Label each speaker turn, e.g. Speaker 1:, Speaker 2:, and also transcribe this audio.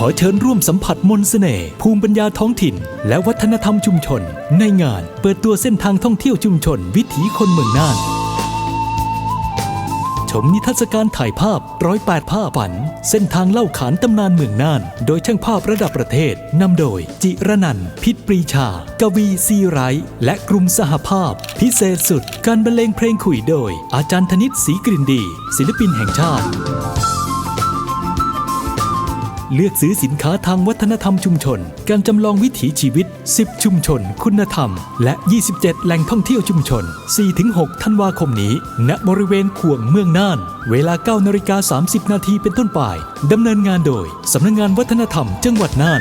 Speaker 1: ขอเชิญร่วมสัมผัสมนต์เสน่ห์ภูมิปัญญาท้องถิ่น และวัฒนธรรมชุมชน ในงานเปิดตัวเส้นทางท่องเที่ยวชุมชน วิถีคนเมืองน่าน ชมนิทรรศการถ่ายภาพร้อยแปดภาพฝัน เส้นทางเล่าขานตำนานเมืองน่าน โดยช่างภาพระดับประเทศนำโดย จิรนันพิษปรีชา กวีซีไรท์และกลุ่มสหภาพ พิเศษสุด การบรรเลงเพลงขุยโดย อาจารย์ธนิตศรีกลินดี ศิลปินแห่งชาติ เลือกซื้อสินค้าทางวัฒนธรรมชุมชน การจำลองวิถีชีวิต 10 ชุมชน คุณธรรม และ 27 แหล่งท่องเที่ยวชุมชน 4-6 ธันวาคมนี้ ณ บริเวณขวงเมืองน่าน เวลา9นาฬิกา30 นาทีเป็นต้นไป ดำเนินงานโดยสำนักงงานวัฒนธรรมจังหวัดน่าน